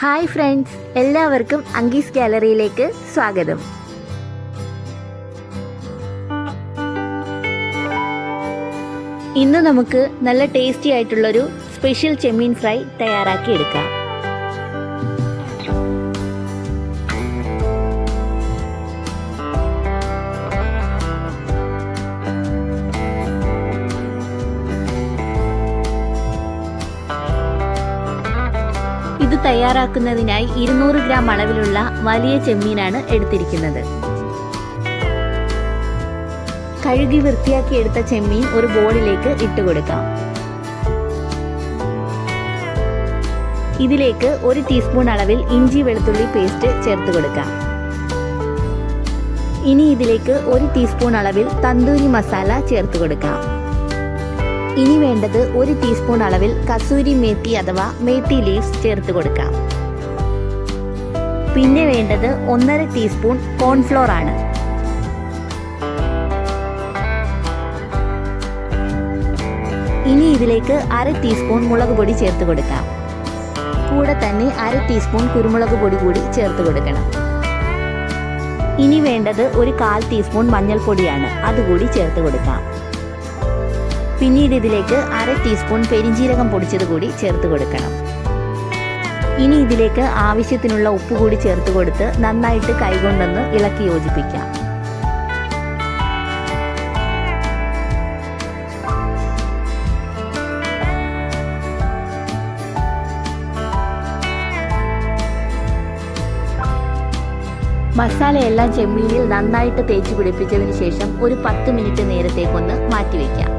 Hi friends എല്ലാവർക്കും അങ്കീസ് ഗാലറിയിലേക്ക് സ്വാഗതം. ഇന്ന് നമുക്ക് നല്ല ടേസ്റ്റി ആയിട്ടുള്ളൊരു സ്പെഷ്യൽ ചെമ്മീൻ ഫ്രൈ തയ്യാറാക്കി എടുക്കാം തയ്യാറാക്കുന്നതിനായി ഇരുന്നൂറ് ഗ്രാം അളവിലുള്ള വലിയ ചെമ്മീനാണ് എടുത്തിരിക്കുന്നത്. കഴുകി വൃത്തിയാക്കി എടുത്ത ചെമ്മീൻ ഒരു ബോളിലേക്ക് ഇട്ട് കൊടുക്കാം. ഇതിലേക്ക് ഒരു ടീസ്പൂൺ അളവിൽ ഇഞ്ചി വെളുത്തുള്ളി പേസ്റ്റ് ചേർത്ത് കൊടുക്കാം. ഇനി ഇതിലേക്ക് ഒരു ടീസ്പൂൺ അളവിൽ തന്തൂരി മസാല ചേർത്ത് കൊടുക്കാം. ഇനി വേണ്ടത് ഒരു ടീസ്പൂൺ അളവിൽ കസൂരി മേത്തി അഥവാ മേത്തി ലീവ്സ് ചേർത്ത് കൊടുക്കാം. പിന്നെ വേണ്ടത് ഒന്നര ടീസ്പൂൺ കോൺഫ്ലോർ ആണ്. ഇനി ഇതിലേക്ക് അര ടീസ്പൂൺ മുളക് പൊടി ചേർത്ത് കൊടുക്കാം. കൂടെ തന്നെ അര ടീസ്പൂൺ കുരുമുളക് പൊടി കൂടി ചേർത്ത് കൊടുക്കണം. ഇനി വേണ്ടത് ഒരു കാൽ ടീസ്പൂൺ മഞ്ഞൾപ്പൊടിയാണ്. അതുകൂടി ചേർത്ത് കൊടുക്കാം. പിന്നീട് ഇതിലേക്ക് അര ടീസ്പൂൺ പെരിഞ്ജീരകം പൊടിച്ചത് കൂടി ചേർത്ത് കൊടുക്കണം. ഇനി ഇതിലേക്ക് ആവശ്യത്തിനുള്ള ഉപ്പ് കൂടി ചേർത്ത് കൊടുത്ത് നന്നായിട്ട് കൈകൊണ്ടൊന്ന് ഇളക്കി യോജിപ്പിക്കാം. മസാലയെല്ലാം ചെമ്മീനിൽ നന്നായിട്ട് തേച്ച് പിടിപ്പിച്ചതിന് ശേഷം ഒരു പത്ത് മിനിറ്റ് നേരത്തേക്കൊന്ന് മാറ്റിവെക്കാം.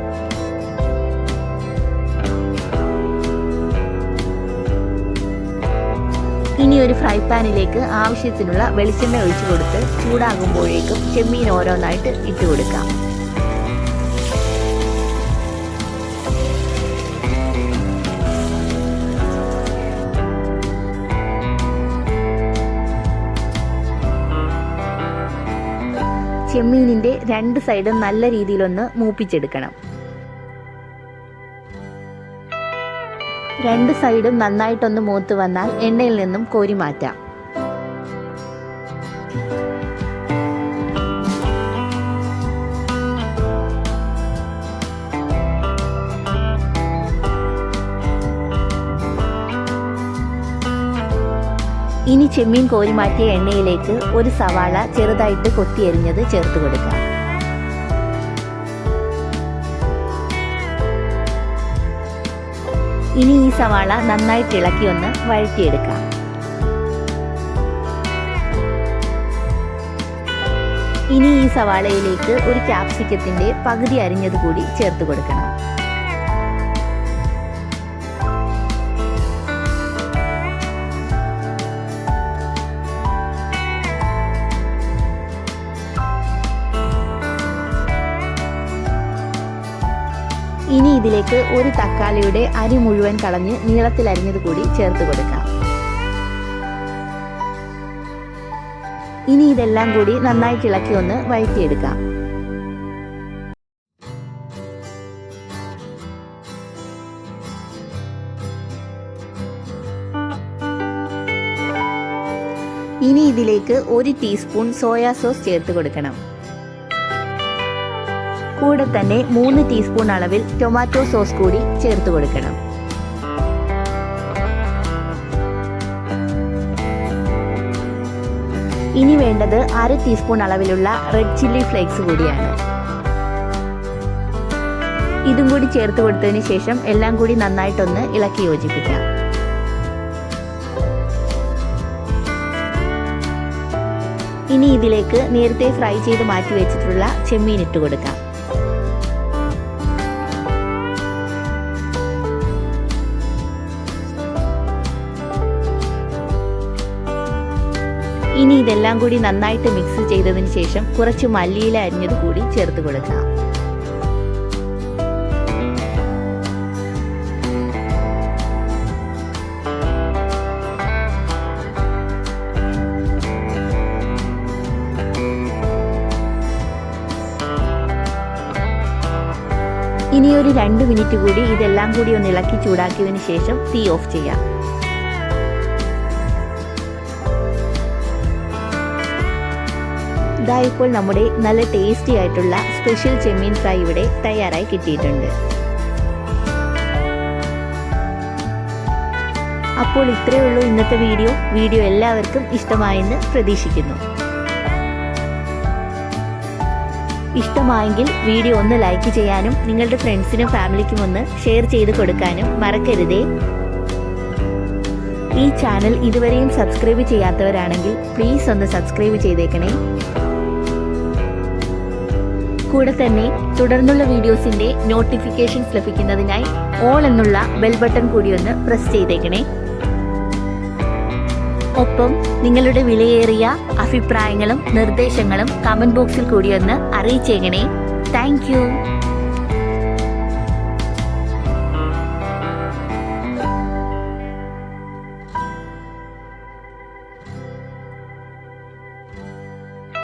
ഇനി ഒരു ഫ്രൈ പാനിലേക്ക് ആവശ്യത്തിനുള്ള വെളിച്ചെണ്ണ ഒഴിച്ചു കൊടുത്ത് ചൂടാകുമ്പോഴേക്കും ചെമ്മീൻ ഓരോന്നായിട്ട് ഇട്ട് കൊടുക്കാം. ചെമ്മീനിന്റെ രണ്ട് സൈഡും നല്ല രീതിയിലൊന്ന് മൂപ്പിച്ചെടുക്കണം. രണ്ട് സൈഡും നന്നായിട്ടൊന്ന് മൂത്ത് വന്നാൽ എണ്ണയിൽ നിന്നും കോരി മാറ്റാം. ഇനി ചെമ്മീൻ കോരി മാറ്റിയ എണ്ണയിലേക്ക് ഒരു സവാള ചെറുതായിട്ട് കൊത്തിയരിഞ്ഞത് ചേർത്ത് കൊടുക്കാം. ഇനി ഈ സവാള നന്നായിട്ട് ഇളക്കി ഒന്ന് വഴറ്റിയെടുക്കാം. ഇനി ഈ സവാളയിലേക്ക് ഒരു ക്യാപ്സിക്കത്തിന്റെ പകുതി അരിഞ്ഞത് കൂടി ചേർത്ത് കൊടുക്കണം. ഇതിലേക്ക് ഒരു തക്കാളിയുടെ അരി മുഴുവൻ കളഞ്ഞ് നീളത്തിൽ അരിഞ്ഞത് കൂടി ചേർത്ത് കൊടുക്കാം. ഇനി ഇതെല്ലാം കൂടി നന്നായി ഇളക്കി ഒന്ന് വഴറ്റിയെടുക്കാം. ഇനി ഇതിലേക്ക് ഒരു ടീസ്പൂൺ സോയാ സോസ് ചേർത്ത് കൊടുക്കണം. കൂടെ തന്നെ മൂന്ന് ടീസ്പൂൺ അളവിൽ ടൊമാറ്റോ സോസ് കൂടി ചേർത്ത് കൊടുക്കണം. ഇനി വേണ്ടത് അര ടീസ്പൂൺ അളവിലുള്ള റെഡ് ചില്ലി ഫ്ലേക്സ് കൂടിയാണ്. ഇതും കൂടി ചേർത്ത് കൊടുത്തതിന് ശേഷം എല്ലാം കൂടി നന്നായിട്ടൊന്ന് ഇളക്കി യോജിപ്പിക്കാം. ഇനി ഇതിലേക്ക് നേരത്തെ ഫ്രൈ ചെയ്ത് മാറ്റി വെച്ചിട്ടുള്ള ചെമ്മീൻ ഇട്ട് കൊടുക്കാം. ഇനി ഇതെല്ലാം കൂടി നന്നായിട്ട് മിക്സ് ചെയ്തതിന് ശേഷം കുറച്ച് മല്ലിയില അരിഞ്ഞത് കൂടി ചേർത്ത് കൊടുക്കാം. ഇനി ഒരു രണ്ട് മിനിറ്റ് കൂടി ഇതെല്ലാം കൂടി ഒന്ന് ഇളക്കി ചൂടാക്കിയതിന് ശേഷം തീ ഓഫ് ചെയ്യാം. ദാ ഇപ്പോൾ നമ്മുടെ നല്ല ടേസ്റ്റി ആയിട്ടുള്ള സ്പെഷ്യൽ ചെമ്മീൻ ഫ്രൈ ഇവിടെ തയ്യാറായി കിട്ടിയിട്ടുണ്ട്. അപ്പോൾ ഇത്രയേ ഉള്ളൂ ഇന്നത്തെ വീഡിയോ. വീഡിയോ എല്ലാവർക്കും ഇഷ്ടമായെന്ന് പ്രതീക്ഷിക്കുന്നു. ഇഷ്ടമായെങ്കിൽ വീഡിയോ ഒന്ന് ലൈക്ക് ചെയ്യാനും നിങ്ങളുടെ ഫ്രണ്ട്സിനും ഫാമിലിക്കും ഒന്ന് ഷെയർ ചെയ്ത് കൊടുക്കാനും മറക്കരുതേ. ഈ ചാനൽ ഇതുവരെയും സബ്സ്ക്രൈബ് ചെയ്യാത്തവരാണെങ്കിൽ പ്ലീസ് ഒന്ന് സബ്സ്ക്രൈബ് ചെയ്തേക്കണേ. കൂടെ തന്നെ തുടർന്നുള്ള വീഡിയോസിന്റെ നോട്ടിഫിക്കേഷൻസ് ലഭിക്കുന്നതിനായി ഓൾ എന്നുള്ള ബെൽ ബട്ടൺ കൂടി ഒന്ന് പ്രസ് ചെയ്തേക്കണേ. ഒപ്പം നിങ്ങളുടെ വിലയേറിയ അഭിപ്രായങ്ങളും നിർദ്ദേശങ്ങളും കമന്റ് ബോക്സിൽ കൂടി ഒന്ന് അറിയിച്ചേക്കണേ. താങ്ക്